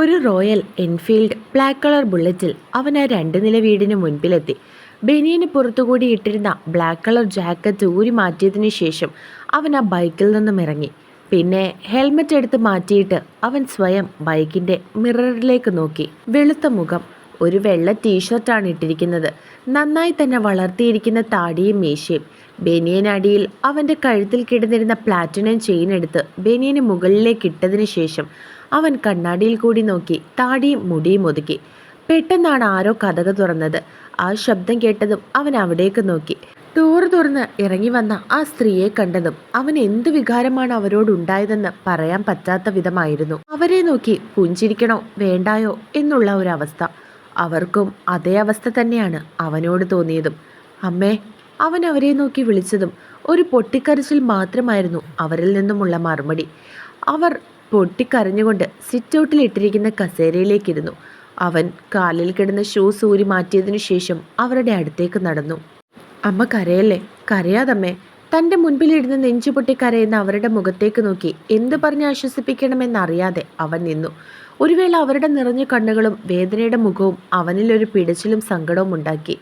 ഒരു royal Enfield black colour ബുള്ളറ്റിൽ അവൻ ആ രണ്ട് നില വീടിന് മുൻപിലെത്തി. ബനിയന് പുറത്തുകൂടി ഇട്ടിരുന്ന ബ്ലാക്ക് കളർ ജാക്കറ്റ് ഊരി മാറ്റിയതിനു ശേഷം അവൻ ആ ബൈക്കിൽ നിന്നും ഇറങ്ങി. പിന്നെ ഹെൽമറ്റ് എടുത്ത് മാറ്റിയിട്ട് അവൻ സ്വയം ബൈക്കിന്റെ മിററിലേക്ക് നോക്കി. വെളുത്ത മുഖം ഒരു വെള്ള ടീഷർട്ടാണ് ഇട്ടിരിക്കുന്നത്. നന്നായി തന്നെ വളർത്തിയിരിക്കുന്ന താടിയും മീശയും. ബനിയനടിയിൽ അവന്റെ കഴുത്തിൽ കിടന്നിരുന്ന പ്ലാറ്റിനം ചെയിൻ എടുത്ത് ബനിയന് മുകളിലേക്ക് ഇട്ടതിന് ശേഷം അവൻ കണ്ണാടിയിൽ കൂടി നോക്കി താടിയും മുടിയും ഒതുക്കി. പെട്ടെന്നാണ് ആരോ കഥക തുറന്നത്. ആ ശബ്ദം കേട്ടതും അവൻ അവിടേക്ക് നോക്കി. ഡോറ് തുറന്ന് ഇറങ്ങി വന്ന ആ സ്ത്രീയെ കണ്ടതും അവൻ എന്ത് വികാരമാണ് അവരോടുണ്ടായതെന്ന് പറയാൻ പറ്റാത്ത വിധമായിരുന്നു. അവരെ നോക്കി പുഞ്ചിരിക്കണോ വേണ്ടായോ എന്നുള്ള ഒരു അവസ്ഥ. അവർക്കും അതേ അവസ്ഥ തന്നെയാണ് അവനോട് തോന്നിയതും. അമ്മേ അവൻ അവരെ നോക്കി വിളിച്ചതും ഒരു പൊട്ടിക്കരച്ചിൽ മാത്രമായിരുന്നു അവരിൽ നിന്നുമുള്ള മറുപടി. അവർ പൊട്ടിക്കരഞ്ഞുകൊണ്ട് സിറ്റ് ഔട്ടിൽ ഇട്ടിരിക്കുന്ന കസേരയിലേക്കിരുന്നു. അവൻ കാലിൽ കിടന്ന ഷൂസ് ഊരി മാറ്റിയതിനു ശേഷം അവരുടെ അടുത്തേക്ക് നടന്നു. അമ്മ കരയല്ലേ? കരയാതമ്മേ. തന്റെ മുൻപിലിരുന്ന് നെഞ്ചുപൊട്ടി കരയുന്ന അവരുടെ മുഖത്തേക്ക് നോക്കി എന്ത് പറഞ്ഞ് ആശ്വസിപ്പിക്കണമെന്നറിയാതെ അവൻ നിന്നു. ഒരു വേള അവരുടെ നിറഞ്ഞ കണ്ണുകളും വേദനയുടെ മുഖവും അവനിൽ ഒരു പിടച്ചിലും സങ്കടവും ഉണ്ടാക്കി.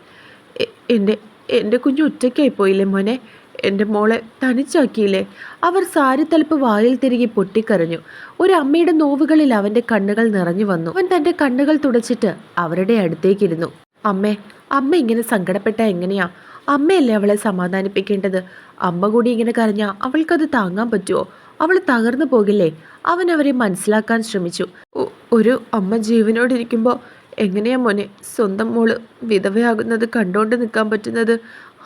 എന്റെ എന്റെ കുഞ്ഞു ഒറ്റയ്ക്കായി പോയില്ലേ മോനെ? എന്റെ മോളെ തനിച്ചാക്കിയില്ലേ? അവർ സാരിത്തലപ്പ് വായിൽ തിരികെ പൊട്ടിക്കരഞ്ഞു. ഒരു അമ്മയുടെ നോവുകളിൽ അവന്റെ കണ്ണുകൾ നിറഞ്ഞു വന്നു. അവൻ തന്റെ കണ്ണുകൾ തുടച്ചിട്ട് അവരുടെ അടുത്തേക്കിരുന്നു. അമ്മേ അമ്മ ഇങ്ങനെ സങ്കടപ്പെട്ട എങ്ങനെയാ? അമ്മയല്ലേ അവളെ സമാധാനിപ്പിക്കേണ്ടത്? അമ്മ കൂടി ഇങ്ങനെ കരഞ്ഞാൽ അവൾക്കത് താങ്ങാൻ പറ്റുമോ അവൾ തകർന്നു പോകില്ലേ? അവൻ അവരെ മനസ്സിലാക്കാൻ ശ്രമിച്ചു. ഒരു അമ്മ ജീവനോടിരിക്കുമ്പോൾ എങ്ങനെയാ മോനെ? സ്വന്തം മോൾ വിധവയാകുന്നത് കണ്ടുകൊണ്ട് നിൽക്കാൻ പറ്റുന്നത്?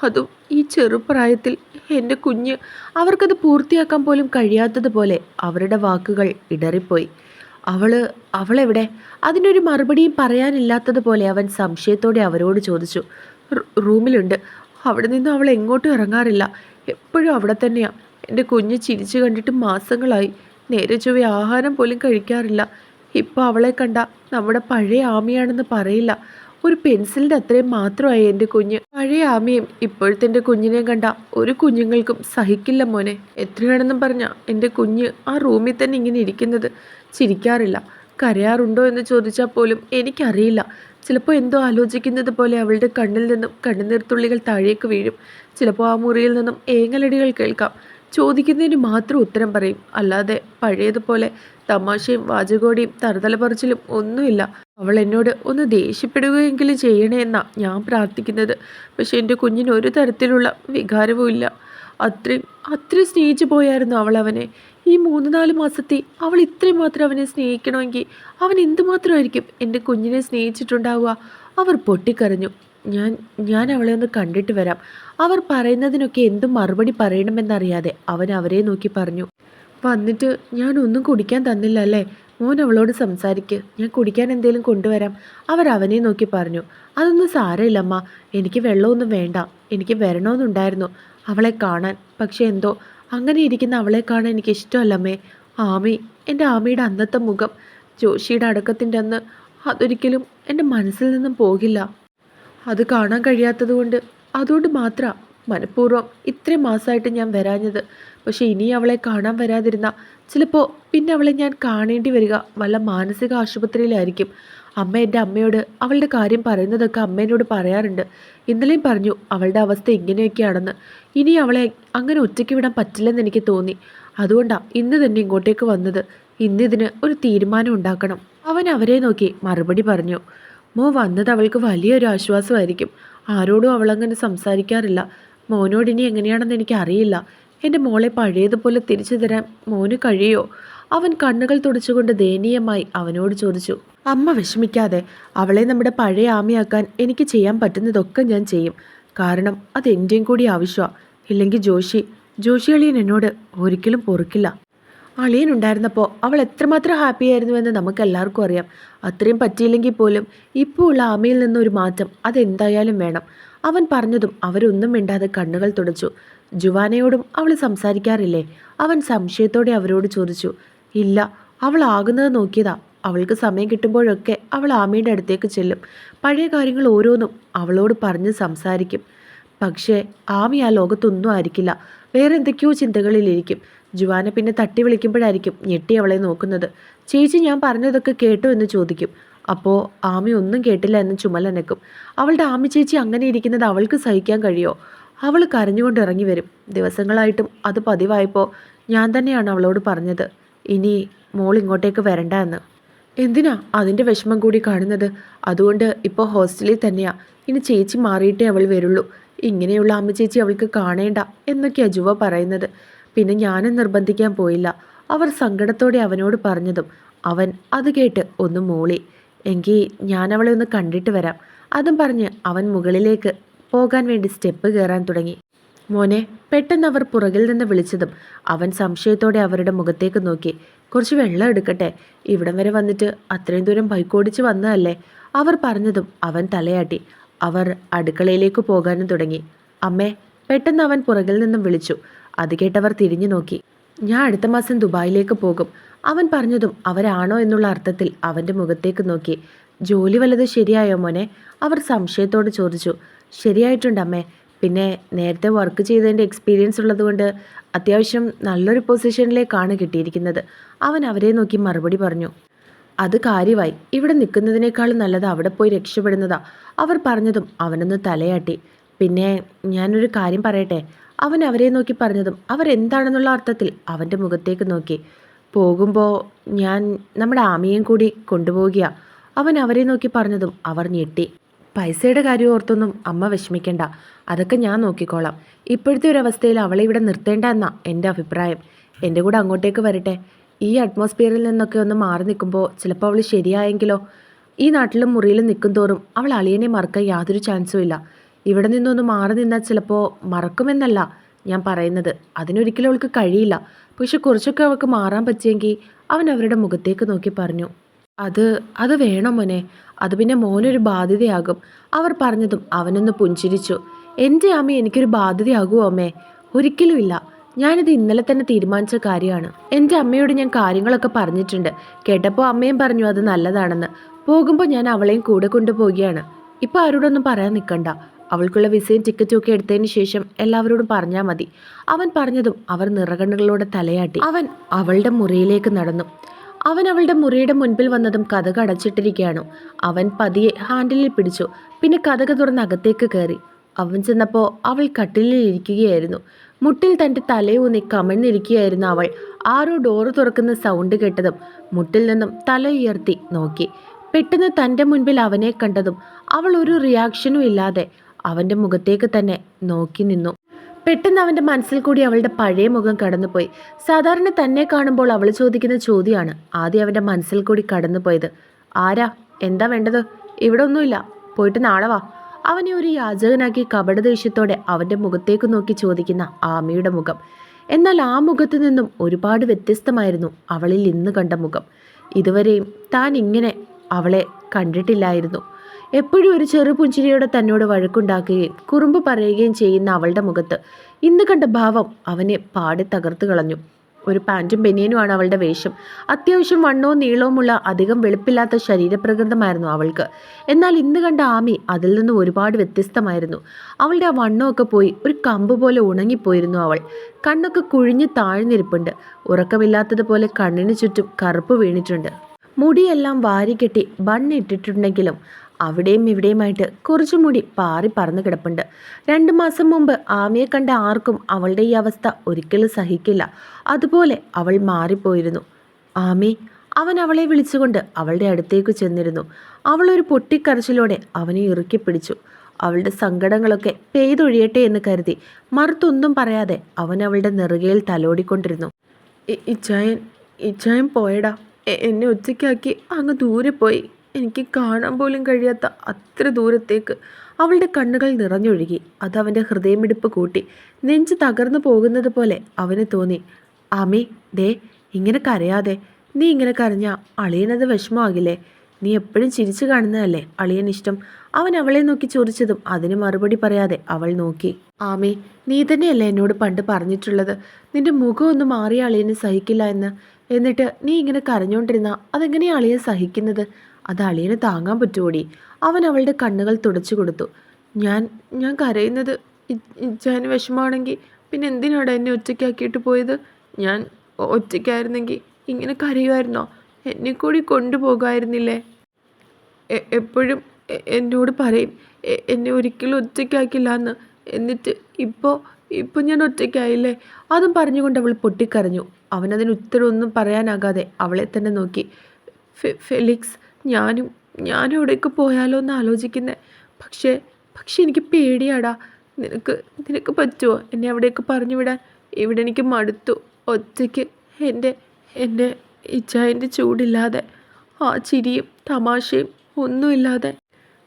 അതും ഈ ചെറുപ്രായത്തിൽ എന്റെ കുഞ്ഞ് അവർക്കത് പൂർത്തിയാക്കാൻ പോലും കഴിയാത്തതുപോലെ അവരുടെ വാക്കുകൾ ഇടറിപ്പോയി. അവൾ അവളെവിടെ? അതിനൊരു മറുപടിയും പറയാനില്ലാത്തതുപോലെ അവൻ സംശയത്തോടെ അവരോട് ചോദിച്ചു. റൂമിലുണ്ട്. അവിടെ നിന്ന് അവൾ എങ്ങോട്ടും ഇറങ്ങാറില്ല. എപ്പോഴും അവിടെ തന്നെയാണ് എന്റെ കുഞ്ഞ് ചിരിച്ചു കണ്ടിട്ട് മാസങ്ങളായി. നേരെ ചൊവ്വ ആഹാരം പോലും കഴിക്കാറില്ല. ഇപ്പോൾ അവളെ കണ്ട നമ്മുടെ പഴയ ആമിയാണെന്ന് പറയില്ല. ഒരു പെൻസിലിന്റെ അത്രയും മാത്രമായി എന്റെ കുഞ്ഞ്. പഴയ ആമയും ഇപ്പോഴത്തെ എന്റെ കുഞ്ഞിനെയും കണ്ട ഒരു കുഞ്ഞുങ്ങൾക്കും സഹിക്കില്ല മോനെ. എത്രയാണെന്നും പറഞ്ഞ എന്റെ കുഞ്ഞ് ആ റൂമിൽ തന്നെ ഇങ്ങനെ ഇരിക്കുന്നത് ചിരിക്കാറില്ല. കരയാറുണ്ടോ എന്ന് ചോദിച്ചാൽ പോലും എനിക്കറിയില്ല. ചിലപ്പോൾ എന്തോ ആലോചിക്കുന്നത് പോലെ അവളുടെ കണ്ണിൽ നിന്നും കണ്ണുനീർത്തുള്ളികൾ താഴേക്ക് വീഴും. ചിലപ്പോൾ ആ മുറിയിൽ നിന്നും ഏങ്ങലടികൾ കേൾക്കാം. ചോദിക്കുന്നതിന് മാത്രം ഉത്തരം പറയും. അല്ലാതെ പഴയതുപോലെ തമാശയും വാചകോടിയും തറുതല പറിച്ചിലും ഒന്നുമില്ല. അവൾ എന്നോട് ഒന്ന് ദേഷ്യപ്പെടുകയെങ്കിലും ചെയ്യണേ എന്നാ ഞാൻ പ്രാർത്ഥിക്കുന്നത്. പക്ഷെ എന്റെ കുഞ്ഞിന് ഒരു തരത്തിലുള്ള വികാരവും ഇല്ല. അത്രയും അത്രയും സ്നേഹിച്ചു പോയായിരുന്നു അവൾ അവനെ. ഈ മൂന്ന് നാല് മാസത്തെ അവൾ ഇത്രയും മാത്രം അവനെ സ്നേഹിക്കണമെങ്കിൽ അവൻ എന്തുമാത്രമായിരിക്കും എന്റെ കുഞ്ഞിനെ സ്നേഹിച്ചിട്ടുണ്ടാവുക? അവർ പൊട്ടിക്കറിഞ്ഞു ഞാൻ ഞാൻ അവളെ ഒന്ന് കണ്ടിട്ട് വരാം. അവർ പറയുന്നതിനൊക്കെ എന്തും മറുപടി പറയണമെന്നറിയാതെ അവൻ അവരെ നോക്കി പറഞ്ഞു. വന്നിട്ട് ഞാൻ ഒന്നും കുടിക്കാൻ തന്നില്ല അല്ലേ? മോൻ അവളോട് സംസാരിക്ക്. ഞാൻ കുടിക്കാൻ എന്തേലും കൊണ്ടുവരാം. അവർ അവനെ നോക്കി പറഞ്ഞു. അതൊന്നും സാരമില്ലമ്മ. എനിക്ക് വെള്ളമൊന്നും വേണ്ട. എനിക്ക് വരണമെന്നുണ്ടായിരുന്നു അവളെ കാണാൻ. പക്ഷെ എന്തോ? അങ്ങനെ ഇരിക്കുന്ന അവളെ കാണാൻ എനിക്ക് ഇഷ്ടമല്ലമ്മേ ആമി എന്റെ ആമിയുടെ അന്നത്തെ മുഖം ജോഷിയുടെ അടക്കത്തിന്റെ അന്ന് അതൊരിക്കലും എന്റെ മനസ്സിൽ നിന്നും പോകില്ല. അത് കാണാൻ കഴിയാത്തത് കൊണ്ട്. അതുകൊണ്ട് മാത്രം മനഃപൂർവം ഇത്രയും മാസമായിട്ട് ഞാൻ വരാഞ്ഞത്. പക്ഷെ ഇനി അവളെ കാണാൻ വരാതിരുന്ന ചിലപ്പോൾ പിന്നെ അവളെ ഞാൻ കാണേണ്ടി വരിക. വല്ല മാനസിക ആശുപത്രിയിലായിരിക്കും. അമ്മ എന്റെ അമ്മയോട് അവളുടെ കാര്യം പറയുന്നതൊക്കെ അമ്മേനോട് പറയാറുണ്ട്. ഇന്നലെയും പറഞ്ഞു അവളുടെ അവസ്ഥ ഇങ്ങനെയൊക്കെയാണെന്ന്. ഇനി അവളെ അങ്ങനെ ഒറ്റയ്ക്ക് വിടാൻ പറ്റില്ലെന്ന് എനിക്ക് തോന്നി. അതുകൊണ്ടാണ് ഇന്ന് തന്നെ ഇങ്ങോട്ടേക്ക് വന്നത്. ഇന്നിതിന് ഒരു തീരുമാനം ഉണ്ടാക്കണം. അവൻ അവരെ നോക്കി മറുപടി പറഞ്ഞു. മോ വന്നത് അവൾക്ക് വലിയൊരു ആശ്വാസമായിരിക്കും. ആരോടും അവളങ്ങനെ സംസാരിക്കാറില്ല. മോനോട് ഇനി എങ്ങനെയാണെന്ന് എനിക്ക് അറിയില്ല എന്റെ മോളെ പഴയതുപോലെ തിരിച്ചു തരാൻ മോന് കഴിയോ? അവൻ കണ്ണുകൾ തുടച്ചുകൊണ്ട് ദയനീയമായി അവനോട് ചോദിച്ചു. അമ്മ വിഷമിക്കാതെ അവളെ നമ്മുടെ പഴയ ആമയാക്കാൻ എനിക്ക് ചെയ്യാൻ പറ്റുന്നതൊക്കെ ഞാൻ ചെയ്യും. കാരണം അത് എന്റെയും കൂടി ആവശ്യമാണ് ഇല്ലെങ്കിൽ ജോഷി ജോഷി അളിയൻ എന്നോട് ഒരിക്കലും പൊറുക്കില്ല. അളിയൻ ഉണ്ടായിരുന്നപ്പോൾ അവൾ എത്രമാത്രം ഹാപ്പി ആയിരുന്നുവെന്ന് നമുക്ക് എല്ലാവർക്കും അറിയാം. അത്രയും പറ്റിയില്ലെങ്കിൽ പോലും ഇപ്പോൾ ഉള്ള ആമയിൽ നിന്നൊരു മാറ്റം അതെന്തായാലും വേണം. അവൻ പറഞ്ഞതും അവരൊന്നും മിണ്ടാതെ കണ്ണുകൾ തുടച്ചു. ജുവാനയോടും അവൾ സംസാരിക്കാറില്ലേ? അവൻ സംശയത്തോടെ അവരോട് ചോദിച്ചു. ഇല്ല അവൾ ആകുന്നത് നോക്കിയതാ. അവൾക്ക് സമയം കിട്ടുമ്പോഴൊക്കെ അവൾ ആമയുടെ അടുത്തേക്ക് ചെല്ലും. പഴയ കാര്യങ്ങൾ ഓരോന്നും അവളോട് പറഞ്ഞ് സംസാരിക്കും. പക്ഷേ ആമി ആ ലോകത്തൊന്നും ആയിരിക്കില്ല. വേറെ എന്തൊക്കെയോ ചിന്തകളിലിരിക്കും. ജുവാന പിന്നെ തട്ടി വിളിക്കുമ്പോഴായിരിക്കും ഞെട്ടി അവളെ നോക്കുന്നത്. ചേച്ചി ഞാൻ പറഞ്ഞതൊക്കെ കേട്ടോ എന്ന് ചോദിക്കും. അപ്പോൾ ആമി ഒന്നും കേട്ടില്ല എന്ന് ചുമലനക്കും അവളുടെ ആമി ചേച്ചി അങ്ങനെ ഇരിക്കുന്നത് അവൾക്ക് സഹിക്കാൻ കഴിയോ? അവൾ കരഞ്ഞുകൊണ്ട് ഇറങ്ങി വരും. ദിവസങ്ങളായിട്ടും അത് പതിവായപ്പോൾ ഞാൻ തന്നെയാണ് അവളോട് പറഞ്ഞത്. ഇനി മോൾ ഇങ്ങോട്ടേക്ക് വരണ്ട എന്ന്. എന്തിനാ അതിന്റെ വിഷമം കൂടി കാണുന്നത്? അതുകൊണ്ട് ഇപ്പോൾ ഹോസ്റ്റലിൽ തന്നെയാണ് ഇനി ചേച്ചി മാറിയിട്ടേ അവൾ വരുള്ളൂ. ഇങ്ങനെയുള്ള അമ്മ ചേച്ചി അവൾക്ക് കാണേണ്ട എന്നൊക്കെയാണ് ജുവ പറയുന്നത്. പിന്നെ ഞാനും നിർബന്ധിക്കാൻ പോയില്ല. അവർ സങ്കടത്തോടെ അവനോട് പറഞ്ഞതും അവൻ അത് കേട്ട് ഒന്ന് മൂളി. എങ്കിൽ ഞാൻ അവളെ ഒന്ന് കണ്ടിട്ട് വരാം. അതും പറഞ്ഞ് അവൻ മുകളിലേക്ക് പോകാൻ വേണ്ടി സ്റ്റെപ്പ് കയറാൻ തുടങ്ങി. മോനെ പെട്ടെന്ന് അവർ പുറകിൽ നിന്ന് വിളിച്ചതും അവൻ സംശയത്തോടെ അവരുടെ മുഖത്തേക്ക് നോക്കി. കുറച്ച് വെള്ളം എടുക്കട്ടെ? ഇവിടം വരെ വന്നിട്ട് അത്രയും ദൂരം ബൈക്കോടിച്ച് വന്നതല്ലേ? അവർ പറഞ്ഞതും അവൻ തലയാട്ടി. അവർ അടുക്കളയിലേക്ക് പോകാനും തുടങ്ങി. അമ്മേ പെട്ടെന്ന് അവൻ പുറകിൽ നിന്നും വിളിച്ചു. അത് കേട്ടവർ തിരിഞ്ഞു നോക്കി. ഞാൻ അടുത്ത മാസം ദുബായിലേക്ക് പോകും. അവൻ പറഞ്ഞതും അവരാണോ എന്നുള്ള അർത്ഥത്തിൽ അവന്റെ മുഖത്തേക്ക് നോക്കി. ജോലി വല്ലത് ശരിയായോ മോനെ? അവർ സംശയത്തോട് ചോദിച്ചു. ശരിയായിട്ടുണ്ട് അമ്മേ. പിന്നെ നേരത്തെ വർക്ക് ചെയ്തതിന്റെ എക്സ്പീരിയൻസ് ഉള്ളതുകൊണ്ട് അത്യാവശ്യം നല്ലൊരു പൊസിഷനിലേക്കാണ് കിട്ടിയിരിക്കുന്നത്. അവൻ അവരെ നോക്കി മറുപടി പറഞ്ഞു. അത് കാര്യമായി. ഇവിടെ നിൽക്കുന്നതിനേക്കാളും നല്ലത് അവിടെ പോയി രക്ഷപ്പെടുന്നതാ. അവർ പറഞ്ഞതും അവനൊന്ന് തലയാട്ടി. പിന്നെ ഞാനൊരു കാര്യം പറയട്ടെ? അവൻ അവരെ നോക്കി പറഞ്ഞതും അവരെന്താണെന്നുള്ള അർത്ഥത്തിൽ അവന്റെ മുഖത്തേക്ക് നോക്കി. പോകുമ്പോൾ ഞാൻ നമ്മുടെ ആമിയും കൂടി കൊണ്ടുപോകുക അവൻ അവരെ നോക്കി പറഞ്ഞതും അവർ ഞെട്ടി. പൈസയുടെ കാര്യം ഓർത്തൊന്നും അമ്മ വിഷമിക്കണ്ട. അതൊക്കെ ഞാൻ നോക്കിക്കോളാം. ഇപ്പോഴത്തെ ഒരു അവസ്ഥയിൽ അവളെ ഇവിടെ നിർത്തേണ്ട എന്നാ എന്റെ അഭിപ്രായം. എന്റെ കൂടെ അങ്ങോട്ടേക്ക് വരട്ടെ. ഈ അറ്റ്മോസ്ഫിയറിൽ നിന്നൊക്കെ ഒന്ന് മാറി നിൽക്കുമ്പോൾ ചിലപ്പോൾ അവൾ ശരിയായെങ്കിലോ? ഈ നാട്ടിലും മുറിയിലും നിൽക്കും തോറും അവൾ അളിയനെ മറക്കാൻ യാതൊരു ചാൻസും ഇല്ല. ഇവിടെ നിന്നൊന്ന് മാറി നിന്നാൽ ചിലപ്പോൾ മറക്കുമെന്നല്ല. ഞാൻ പറയുന്നത്. അതിനൊരിക്കലും അവൾക്ക് കഴിയില്ല. പക്ഷെ കുറച്ചൊക്കെ അവൾക്ക് മാറാൻ പറ്റിയെങ്കിൽ അവൻ അവരുടെ മുഖത്തേക്ക് നോക്കി പറഞ്ഞു അത് അത് വേണം മോനെ? അത് പിന്നെ മോനൊരു ബാധ്യതയാകും. അവർ പറഞ്ഞതും അവനൊന്ന് പുഞ്ചിരിച്ചു. എന്റെ അമ്മ എനിക്കൊരു ബാധ്യതയാകുമോ അമ്മേ? ഒരിക്കലുമില്ല ഞാനിത് ഇന്നലെ തന്നെ തീരുമാനിച്ച കാര്യമാണ്. എന്റെ അമ്മയോട് ഞാൻ കാര്യങ്ങളൊക്കെ പറഞ്ഞിട്ടുണ്ട്. കേട്ടപ്പോൾ അമ്മയും പറഞ്ഞു അത് നല്ലതാണെന്ന്. പോകുമ്പോൾ ഞാൻ അവളെയും കൂടെ കൊണ്ടുപോവുകയാണ്. ഇപ്പോൾ ആരോടൊന്നും പറയാൻ നിൽക്കണ്ട അവൾക്കുള്ള വിസയും ടിക്കറ്റും ഒക്കെ എടുത്തതിന് ശേഷം എല്ലാവരോടും പറഞ്ഞാൽ മതി. അവൻ പറഞ്ഞതും അവർ നിറകണ്ണുകളോടെ തലയാട്ടി. അവൻ അവളുടെ മുറിയിലേക്ക് നടന്നു. അവൻ അവളുടെ മുറിയുടെ മുൻപിൽ വന്നതും കഥക് കടച്ചിട്ടിരിക്കുകയാണ്. അവൻ പതിയെ ഹാൻഡിലിൽ പിടിച്ചു. പിന്നെ കഥക് തുറന്ന് അകത്തേക്ക് കയറി. അവൻ ചെന്നപ്പോൾ അവൾ കട്ടിലിൽ ഇരിക്കുകയായിരുന്നു. മുട്ടിൽ തന്റെ തലയൂന്നി കമഴ്ന്നിരിക്കുകയായിരുന്നു അവൾ. ആരോ ഡോറ് തുറക്കുന്ന സൗണ്ട് കേട്ടതും മുട്ടിൽ നിന്നും തല ഉയർത്തി നോക്കി. പെട്ടെന്ന് തന്റെ മുൻപിൽ അവനെ കണ്ടതും അവൾ ഒരു റിയാക്ഷനും ഇല്ലാതെ അവന്റെ മുഖത്തേക്ക് തന്നെ നോക്കി നിന്നു. പെട്ടെന്ന് അവന്റെ മനസ്സിൽ കൂടി അവളുടെ പഴയ മുഖം കടന്നുപോയി. സാധാരണ തന്നെ കാണുമ്പോൾ അവൾ ചോദിക്കുന്ന ചോദ്യമാണ് ആദ്യം അവന്റെ മനസ്സിൽ കൂടി കടന്നുപോയത്. ആരാ? എന്താ വേണ്ടത്? ഇവിടെ ഒന്നുമില്ല. പോയിട്ട് നാളെ വാ. അവനെ ഒരു യാചകനാക്കി കപട ദേഷ്യത്തോടെ അവന്റെ മുഖത്തേക്ക് നോക്കി ചോദിക്കുന്ന ആമിയുടെ മുഖം. എന്നാൽ ആ മുഖത്തു നിന്നും ഒരുപാട് വ്യത്യസ്തമായിരുന്നു അവളിൽ ഇന്ന് കണ്ട മുഖം. ഇതുവരെയും താൻ ഇങ്ങനെ അവളെ കണ്ടിട്ടില്ലായിരുന്നു. എപ്പോഴും ഒരു ചെറു പുഞ്ചിരിയോടെ തന്നോട് വഴക്കുണ്ടാക്കുകയും കുറുമ്പ് പറയുകയും ചെയ്യുന്ന അവളുടെ മുഖത്ത്. ഇന്ന് കണ്ട ഭാവം അവനെ പാടി തകർത്തു കളഞ്ഞു. ഒരു പാന്റും ബനിയനുമാണ് അവളുടെ വേഷം. അത്യാവശ്യം വണ്ണവും നീളവുമുള്ള അധികം വെളുപ്പില്ലാത്ത ശരീരപ്രകൃതമായിരുന്നു അവൾക്ക്. എന്നാൽ ഇന്ന് കണ്ട ആമി അതിൽ നിന്ന് ഒരുപാട് വ്യത്യസ്തമായിരുന്നു. അവളുടെ ആ വണ്ണമൊക്കെ പോയി ഒരു കമ്പ് പോലെ ഉണങ്ങിപ്പോയിരുന്നു അവൾ. കണ്ണൊക്കെ കുഴിഞ്ഞ് താഴ്ന്നിരിപ്പുണ്ട്. ഉറക്കമില്ലാത്തതുപോലെ കണ്ണിന് ചുറ്റും കറുപ്പ് വീണിട്ടുണ്ട്. മുടിയെല്ലാം വാരിക്കെട്ടി ബണ്ണിട്ടിട്ടുണ്ടെങ്കിലും അവിടെയും ഇവിടെയുമായിട്ട് കുറച്ചും കൂടി പാറി പറന്നു കിടപ്പുണ്ട്. രണ്ട് മാസം മുമ്പ് ആമിയെ കണ്ട ആർക്കും അവളുടെ ഈ അവസ്ഥ ഒരിക്കലും സഹിക്കില്ല. അതുപോലെ അവൾ മാറിപ്പോയിരുന്നു. ആമി അവൻ അവളെ വിളിച്ചുകൊണ്ട് അവളുടെ അടുത്തേക്ക് ചെന്നിരുന്നു. അവൾ ഒരു പൊട്ടിക്കരച്ചിലോടെ അവനെ ഇറുക്കി പിടിച്ചു. അവളുടെ സങ്കടങ്ങളൊക്കെ പെയ്തൊഴിയട്ടെ എന്ന് കരുതി മറുത്തൊന്നും പറയാതെ അവൻ അവളുടെ നെറുകയിൽ തലോടിക്കൊണ്ടിരുന്നു. "ഇ- ഇച്ചായൻ ഇച്ചായൻ പോയടാ. എന്നെ ഒറ്റയ്ക്കാക്കി അങ്ങ് ദൂരെ പോയി. എനിക്ക് കാണാൻ പോലും കഴിയാത്ത അത്ര ദൂരത്തേക്ക് അവളുടെ കണ്ണുകൾ നിറഞ്ഞൊഴുകി. അത് അവന്റെ ഹൃദയമിടിപ്പ് കൂട്ടി. നെഞ്ച് തകർന്നു പോകുന്നത് പോലെ അവന് തോന്നി. ആമി ദേ ഇങ്ങനെ കരയാതെ. നീ ഇങ്ങനെ കരഞ്ഞാൽ അളിയനത് വിഷമമാകില്ലേ? നീ എപ്പോഴും ചിരിച്ചു കാണുന്നതല്ലേ അളിയൻ ഇഷ്ടം? അവൻ അവളെ നോക്കി ചോദിച്ചതും അതിന് മറുപടി പറയാതെ അവൾ നോക്കി. ആമേ നീ തന്നെയല്ലേ എന്നോട് പണ്ട് പറഞ്ഞിട്ടുള്ളത്? നിന്റെ മുഖം ഒന്ന് മാറിയ അളിയനെ സഹിക്കില്ല എന്ന്. എന്നിട്ട് നീ ഇങ്ങനെ കരഞ്ഞുകൊണ്ടിരുന്ന അതെങ്ങനെയാണ് അളിയൻ സഹിക്കുന്നത്? അത് അളിയന് താങ്ങാൻ പറ്റുമോടി അവൻ അവളുടെ കണ്ണുകൾ തുടച്ചു കൊടുത്തു. ഞാൻ ഞാൻ കരയുന്നത് ഇച്ചാന് വിഷമാണെങ്കിൽ പിന്നെ എന്തിനാടാ എന്നെ ഒറ്റയ്ക്കാക്കിയിട്ട് പോയത്? ഞാൻ ഒറ്റയ്ക്കായിരുന്നെങ്കിൽ ഇങ്ങനെ കരയുമായിരുന്നോ? എന്നെ കൂടി കൊണ്ടുപോകായിരുന്നില്ലേ? എപ്പോഴും എന്നോട് പറയും എന്നെ ഒരിക്കലും ഒറ്റയ്ക്കാക്കില്ല എന്ന് എന്നിട്ട് ഇപ്പോൾ ഇപ്പോൾ ഞാൻ ഒറ്റയ്ക്കായില്ലേ? അതും പറഞ്ഞുകൊണ്ട് അവൾ പൊട്ടിക്കരഞ്ഞു. അവനതിന് ഉത്തരവൊന്നും പറയാനാകാതെ അവളെ തന്നെ നോക്കി. ഫെലിക്സ് ഞാനും ഞാനും എവിടേക്ക് പോയാലോ എന്ന് ആലോചിക്കുന്നത് പക്ഷേ പക്ഷെ എനിക്ക് പേടിയാടാ. നിനക്ക് നിനക്ക് പറ്റുമോ എന്നെ അവിടേക്ക് പറഞ്ഞു വിടാൻ? ഇവിടെ എനിക്ക് മടുത്തു. ഒറ്റയ്ക്ക് എന്റെ എന്റെ ഇച്ചായന്റെ ചൂടില്ലാതെ ആ ചിരിയും തമാശയും ഒന്നുമില്ലാതെ.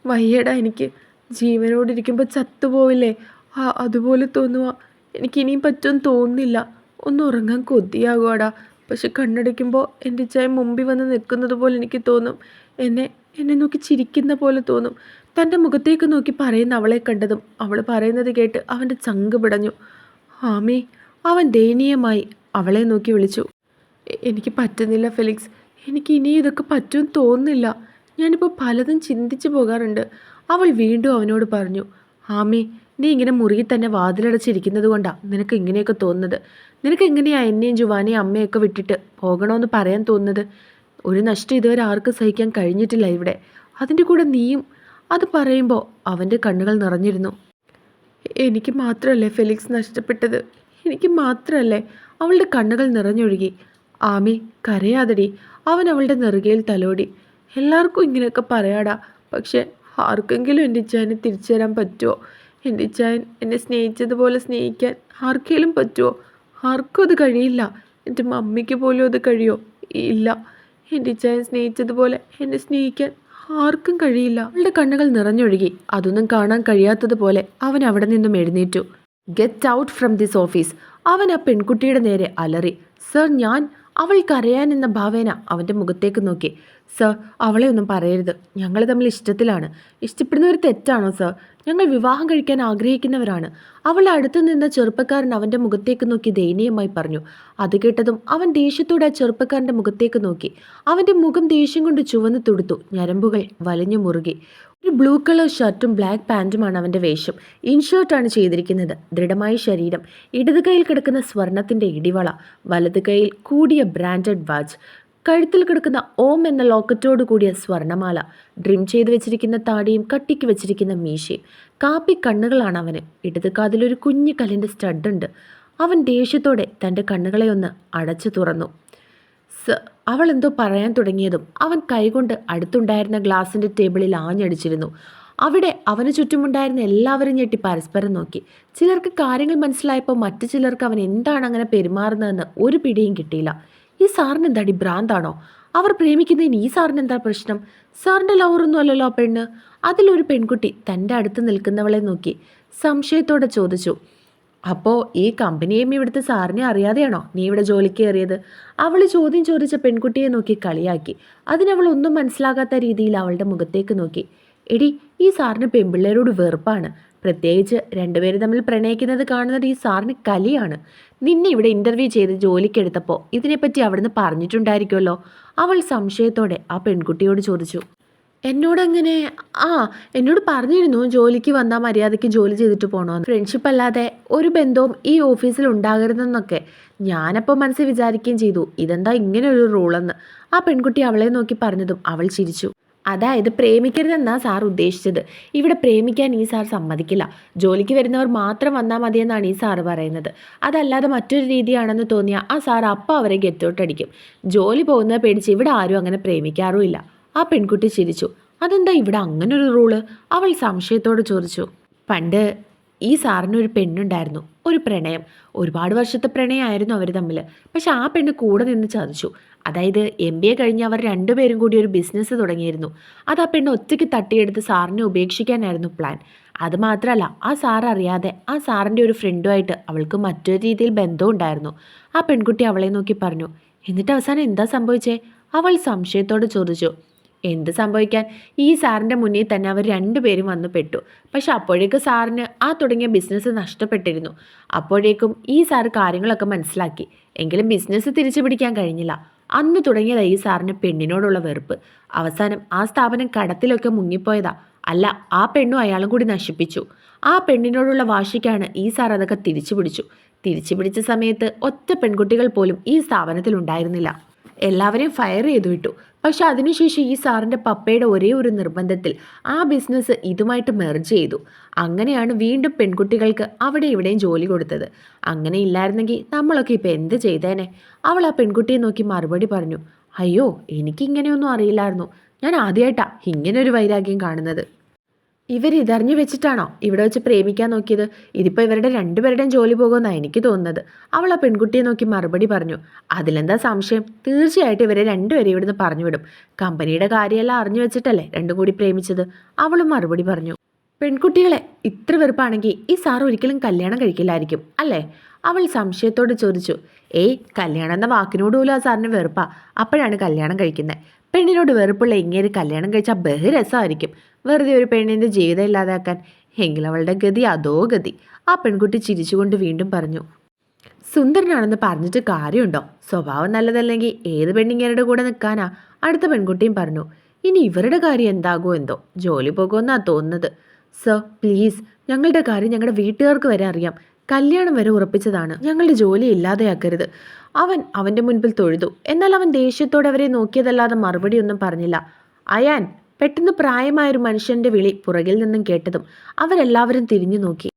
വയ്യടാ എനിക്ക്. ജീവനോടിരിക്കുമ്പോൾ ചത്തുപോവില്ലേ? ആ അതുപോലെ തോന്നുക എനിക്കിനിയും പറ്റുമെന്ന് തോന്നുന്നില്ല. ഒന്ന് ഉറങ്ങാൻ കൊതിയാകുവാടാ. പക്ഷെ കണ്ണടയ്ക്കുമ്പോൾ എന്റെ ചായ മുമ്പിൽ വന്ന് നിൽക്കുന്നത് പോലെ എനിക്ക് തോന്നും. എന്നെ എന്നെ നോക്കി ചിരിക്കുന്ന പോലെ തോന്നും. തന്റെ മുഖത്തേക്ക് നോക്കി പറയുന്ന അവളെ കണ്ടതും അവൾ പറയുന്നത് കേട്ട് അവന്റെ ചങ്ക് പിടഞ്ഞു. ആമി അവൻ ദയനീയമായി അവളെ നോക്കി വിളിച്ചു. എനിക്ക് പറ്റുന്നില്ല ഫെലിക്സ്. എനിക്ക് ഇനി ഇതൊക്കെ പറ്റുമെന്ന് തോന്നുന്നില്ല. ഞാനിപ്പോൾ പലതും ചിന്തിച്ചു പോകാറുണ്ട്. അവൾ വീണ്ടും അവനോട് പറഞ്ഞു. ആമി നീ ഇങ്ങനെ മുറിയിൽ തന്നെ വാതിലടച്ചിരിക്കുന്നത് കൊണ്ടാണ് നിനക്ക് ഇങ്ങനെയൊക്കെ തോന്നുന്നത്. നിനക്ക് എങ്ങനെയാണ് എന്നെയും ജുവാനെയും അമ്മയൊക്കെ വിട്ടിട്ട് പോകണമെന്ന് പറയാൻ തോന്നുന്നത്? ഒരു നഷ്ടം ഇതുവരെ ആർക്കും സഹിക്കാൻ കഴിഞ്ഞിട്ടില്ല ഇവിടെ. അതിന്റെ കൂടെ നീയും അത് പറയുമ്പോൾ അവന്റെ കണ്ണുകൾ നിറഞ്ഞിരുന്നു. എനിക്ക് മാത്രമല്ലേ ഫെലിക്സ് നഷ്ടപ്പെട്ടത്? എനിക്ക് മാത്രമല്ലേ അവളുടെ കണ്ണുകൾ നിറഞ്ഞൊഴുകി. ആമി കരയാതടി. അവൻ അവളുടെ നെറുകയിൽ തലോടി. എല്ലാവർക്കും ഇങ്ങനെയൊക്കെ പറയാടാ. പക്ഷേ ആർക്കെങ്കിലും എന്റെ ഇച്ചായനെ തിരിച്ചു തരാൻ പറ്റുമോ എന്റെ ഇച്ചായൻ എന്നെ സ്നേഹിച്ചതുപോലെ സ്നേഹിക്കാൻ ആർക്കെങ്കിലും പറ്റുമോ ആർക്കും അത് കഴിയില്ല. എന്റെ മമ്മിക്ക് പോലും അത് കഴിയോ? ഇല്ല. എന്റെ ഇച്ഛയെ സ്നേഹിച്ചതുപോലെ എന്നെ സ്നേഹിക്കാൻ ആർക്കും കഴിയില്ല. അവളുടെ കണ്ണുകൾ നിറഞ്ഞൊഴുകി. അതൊന്നും കാണാൻ കഴിയാത്തതുപോലെ അവൻ അവിടെ നിന്നും എഴുന്നേറ്റു. Get out from this office അവൻ ആ പെൺകുട്ടിയുടെ നേരെ അലറി. സർ ഞാൻ അവൾ എന്ന ഭാവേന അവന്റെ മുഖത്തേക്ക് നോക്കി. സർ അവളെ ഒന്നും പറയരുത്. ഞങ്ങൾ തമ്മിൽ ഇഷ്ടത്തിലാണ്. ഇഷ്ടപ്പെടുന്നവർ തെറ്റാണോ സർ? ഞങ്ങൾ വിവാഹം കഴിക്കാൻ ആഗ്രഹിക്കുന്നവരാണ്. അവൾ അടുത്ത് നിന്ന ചെറുപ്പക്കാരൻ അവന്റെ മുഖത്തേക്ക് നോക്കി ദയനീയമായി പറഞ്ഞു. അത് കേട്ടതും അവൻ ദേഷ്യത്തോടെ ആ ചെറുപ്പക്കാരന്റെ മുഖത്തേക്ക് നോക്കി. അവന്റെ മുഖം ദേഷ്യം കൊണ്ട് ചുവന്ന് തുടുത്തു. ഞരമ്പുകൾ വലിഞ്ഞു മുറുകി. ഒരു ബ്ലൂ കളർ ഷർട്ടും ബ്ലാക്ക് പാന്റുമാണ് അവന്റെ വേഷം. ഇൻഷർട്ടാണ് ചെയ്തിരിക്കുന്നത്. ദൃഢമായ ശരീരം. ഇടത് കൈയിൽ കിടക്കുന്ന സ്വർണത്തിന്റെ ഇടിവള. വലത് കൈയിൽ കൂടിയ ബ്രാൻഡഡ് വാച്ച്. കഴുത്തിൽ കിടക്കുന്ന ഓം എന്ന ലോക്കറ്റോട് കൂടിയ സ്വർണമാല ഡ്രിം ചെയ്ത് വെച്ചിരിക്കുന്ന താടിയും കട്ടിക്ക് വെച്ചിരിക്കുന്ന മീശയും കാപ്പി കണ്ണുകളാണ് അവന്. ഇടത് കാതിലൊരു കുഞ്ഞു കല്ലിന്റെ സ്റ്റഡുണ്ട് അവൻ ദേഷ്യത്തോടെ തന്റെ കണ്ണുകളെ ഒന്ന് അടച്ചു തുറന്നു. അവൾ എന്തോ പറയാൻ തുടങ്ങിയതും അവൻ കൈകൊണ്ട് അടുത്തുണ്ടായിരുന്ന ഗ്ലാസിന്റെ ടേബിളിൽ ആഞ്ഞടിച്ചിരുന്നു. അവിടെ അവന് ചുറ്റുമുണ്ടായിരുന്ന എല്ലാവരും ഞെട്ടി പരസ്പരം നോക്കി. ചിലർക്ക് കാര്യങ്ങൾ മനസ്സിലായപ്പോൾ മറ്റു ചിലർക്ക് അവൻ എന്താണ് അങ്ങനെ പെരുമാറുന്നതെന്ന് ഒരു പിടിയും കിട്ടിയില്ല. ഈ സാറിന് എന്താടി ഭ്രാന്താണോ? അവർ പ്രേമിക്കുന്നതിന് ഈ സാറിന് എന്താ പ്രശ്നം? സാറിന്റെ ലവറൊന്നും അല്ലല്ലോ ആ പെണ്ണ്. അതിലൊരു പെൺകുട്ടി തന്റെ അടുത്ത് നിൽക്കുന്നവളെ നോക്കി സംശയത്തോടെ ചോദിച്ചു. അപ്പോൾ ഈ കമ്പനിയെയും ഇവിടുത്തെ സാറിനെ അറിയാതെയാണോ നീ ഇവിടെ ജോലിക്ക് കയറിയത്? അവൾ ചോദ്യം ചോദിച്ച പെൺകുട്ടിയെ നോക്കി കളിയാക്കി. അതിനവൾ ഒന്നും മനസ്സിലാകാത്ത രീതിയിൽ അവളുടെ മുഖത്തേക്ക് നോക്കി. എടി ഈ സാറിന് പെൺപിള്ളേരോട് വെറുപ്പാണ്. പ്രത്യേകിച്ച് രണ്ടുപേരും തമ്മിൽ പ്രണയിക്കുന്നത് കാണുന്നത് ഈ സാറിന് കലിയാണ്. നിന്നെ ഇവിടെ ഇന്റർവ്യൂ ചെയ്ത് ജോലിക്കെടുത്തപ്പോൾ ഇതിനെപ്പറ്റി അവിടുന്ന് പറഞ്ഞിട്ടുണ്ടായിരിക്കുമല്ലോ. അവൾ സംശയത്തോടെ ആ പെൺകുട്ടിയോട് ചോദിച്ചു. എന്നോടങ്ങനെ ആ എന്നോട് പറഞ്ഞിരുന്നു ജോലിക്ക് വന്നാൽ മര്യാദയ്ക്ക് ജോലി ചെയ്തിട്ട് പോകണമെന്ന് ഫ്രണ്ട്ഷിപ്പ് അല്ലാതെ ഒരു ബന്ധവും ഈ ഓഫീസിൽ ഉണ്ടാകരുതെന്നൊക്കെ ഞാനപ്പോൾ മനസ്സിൽ വിചാരിക്കുകയും ചെയ്തു. ഇതെന്താ ഇങ്ങനെ ഒരു റൂളെന്ന് ആ പെൺകുട്ടി അവളെ നോക്കി പറഞ്ഞതും അവൾ ചിരിച്ചു. അതായത് പ്രേമിക്കരുതെന്നാ സാർ ഉദ്ദേശിച്ചത്. ഇവിടെ പ്രേമിക്കാൻ ഈ സാർ സമ്മതിക്കില്ല. ജോലിക്ക് വരുന്നവർ മാത്രം വന്നാൽ മതിയെന്നാണ് ഈ സാറ് പറയുന്നത്. അതല്ലാതെ മറ്റൊരു രീതിയാണെന്ന് തോന്നിയാൽ ആ സാർ അപ്പം അവരെ ഗെറ്റോട്ടടിക്കും. ജോലി പോകുന്നത് പേടിച്ച് ഇവിടെ ആരും അങ്ങനെ പ്രേമിക്കാറുമില്ല. ആ പെൺകുട്ടി ചിരിച്ചു. അതെന്താ ഇവിടെ അങ്ങനൊരു റൂൾ? അവൾ സംശയത്തോട് ചോദിച്ചു. പണ്ട് ഈ സാറിന് ഒരു പെണ്ണുണ്ടായിരുന്നു ഒരു പ്രണയം. ഒരുപാട് വർഷത്തെ പ്രണയമായിരുന്നു അവർ തമ്മിൽ പക്ഷെ ആ പെണ്ണ് കൂടെ നിന്ന് ചതിച്ചു. അതായത് എം ബി എ കഴിഞ്ഞ് അവർ രണ്ടുപേരും കൂടി ഒരു ബിസിനസ് തുടങ്ങിയിരുന്നു. അത് ആ പെണ്ണ് ഒറ്റയ്ക്ക് തട്ടിയെടുത്ത് സാറിനെ ഉപേക്ഷിക്കാനായിരുന്നു പ്ലാൻ. അത് മാത്രമല്ല ആ സാർ അറിയാതെ ആ സാറിന്റെ ഒരു ഫ്രണ്ടുമായിട്ട് അവൾക്ക് മറ്റൊരു രീതിയിൽ ബന്ധം ഉണ്ടായിരുന്നു. ആ പെൺകുട്ടി അവളെ നോക്കി പറഞ്ഞു എന്നിട്ട് അവസാനം എന്താ സംഭവിച്ചേ? അവൾ സംശയത്തോട് ചോദിച്ചു എന്ത് സംഭവിക്കാൻ? ഈ സാറിന്റെ മുന്നിൽ തന്നെ അവർ രണ്ടുപേരും വന്നു പെട്ടു. പക്ഷെ അപ്പോഴേക്ക് സാറിന് ആ തുടങ്ങിയ ബിസിനസ് നഷ്ടപ്പെട്ടിരുന്നു. അപ്പോഴേക്കും ഈ സാറ് കാര്യങ്ങളൊക്കെ മനസ്സിലാക്കി. എങ്കിലും ബിസിനസ് തിരിച്ചു പിടിക്കാൻ കഴിഞ്ഞില്ല. അന്ന് തുടങ്ങിയതാ ഈ സാറിന് പെണ്ണിനോടുള്ള വെറുപ്പ്. അവസാനം ആ സ്ഥാപനം കടത്തിലൊക്കെ മുങ്ങിപ്പോയതാ. അല്ല ആ പെണ്ണും അയാളും കൂടി നശിപ്പിച്ചു. ആ പെണ്ണിനോടുള്ള വാശിക്കാണ് ഈ സാർ അതൊക്കെ തിരിച്ചു പിടിച്ചു തിരിച്ചു പിടിച്ച സമയത്ത് ഒറ്റ പെൺകുട്ടികൾ പോലും ഈ സ്ഥാപനത്തിൽ ഉണ്ടായിരുന്നില്ല. എല്ലാവരെയും ഫയർ ചെയ്തു വിട്ടു പക്ഷെ അതിനുശേഷം ഈ സാറിന്റെ പപ്പയുടെ ഒരേ ഒരു നിർബന്ധത്തിൽ ആ ബിസിനസ് ഇതുമായിട്ട് മെർജ് ചെയ്തു. അങ്ങനെയാണ് വീണ്ടും പെൺകുട്ടികൾക്ക് അവിടെ ഇവിടെയും ജോലി കൊടുത്തത്. അങ്ങനെ ഇല്ലായിരുന്നെങ്കിൽ നമ്മളൊക്കെ ഇപ്പോൾ എന്ത് ചെയ്തേനെ? അവൾ ആ പെൺകുട്ടിയെ നോക്കി മറുപടി പറഞ്ഞു അയ്യോ എനിക്കിങ്ങനെയൊന്നും അറിയില്ലായിരുന്നു. ഞാൻ ആദ്യമായിട്ടാണ് ഇങ്ങനൊരു വൈരാഗ്യം കാണുന്നത്. ഇവർ ഇതറിഞ്ഞു വെച്ചിട്ടാണോ ഇവിടെ വെച്ച് പ്രേമിക്കാൻ നോക്കിയത്? ഇതിപ്പോൾ ഇവരുടെ രണ്ടുപേരുടെയും ജോലി പോകുമെന്നാണ് എനിക്ക് തോന്നുന്നത്. അവൾ ആ പെൺകുട്ടിയെ നോക്കി മറുപടി പറഞ്ഞു. അതിലെന്താ സംശയം? തീർച്ചയായിട്ടും ഇവരെ രണ്ടുപേരും ഇവിടുന്ന് പറഞ്ഞു വിടും. കമ്പനിയുടെ കാര്യമെല്ലാം അറിഞ്ഞു വെച്ചിട്ടല്ലേ രണ്ടും കൂടി പ്രേമിച്ചത്? അവളും മറുപടി പറഞ്ഞു. പെൺകുട്ടികളെ ഇത്ര വെറുപ്പാണെങ്കിൽ ഈ സാർ ഒരിക്കലും കല്യാണം കഴിക്കില്ലായിരിക്കും അല്ലേ? അവൾ സംശയത്തോട് ചോദിച്ചു. ഏയ് കല്യാണം എന്ന വാക്കിനോട് പോലും ആ സാറിന് വെറുപ്പാ. അപ്പോഴാണ് കല്യാണം കഴിക്കുന്നത് പെണ്ണിനോട് വെറുപ്പുള്ള ഇങ്ങേര് കല്യാണം കഴിച്ചാൽ ബഹുരസമായിരിക്കും വെറുതെ ഒരു പെണ്ണിന്റെ ജീവിതം ഇല്ലാതാക്കാൻ. എങ്കിൽ അവളുടെ ഗതി അതോ ഗതി. ആ പെൺകുട്ടി ചിരിച്ചുകൊണ്ട് വീണ്ടും പറഞ്ഞു. സുന്ദരനാണെന്ന് പറഞ്ഞിട്ട് കാര്യമുണ്ടോ? സ്വഭാവം നല്ലതല്ലെങ്കിൽ ഏത് പെണ്ണിങ്ങരുടെ കൂടെ നിൽക്കാനാ? അടുത്ത പെൺകുട്ടിയും പറഞ്ഞു. ഇനി ഇവരുടെ കാര്യം എന്താകുമോ എന്തോ? ജോലി പോകുമെന്നാ തോന്നുന്നത്. Sir please. ഞങ്ങളുടെ കാര്യം ഞങ്ങളുടെ വീട്ടുകാർക്ക് വരെ അറിയാം. കല്യാണം വരെ ഉറപ്പിച്ചതാണ്. ഞങ്ങളുടെ ജോലി ഇല്ലാതെയാക്കരുത്. അവൻ അവന്റെ മുൻപിൽ തൊഴുതു. എന്നാൽ അവൻ ദേഷ്യത്തോടെ അവരെ നോക്കിയതല്ലാതെ മറുപടിയൊന്നും പറഞ്ഞില്ല. അയാൻ പെട്ടെന്ന് പ്രായമായൊരു മനുഷ്യന്റെ വിളി പുറകിൽ നിന്നും കേട്ടതും അവരെല്ലാവരും തിരിഞ്ഞു നോക്കി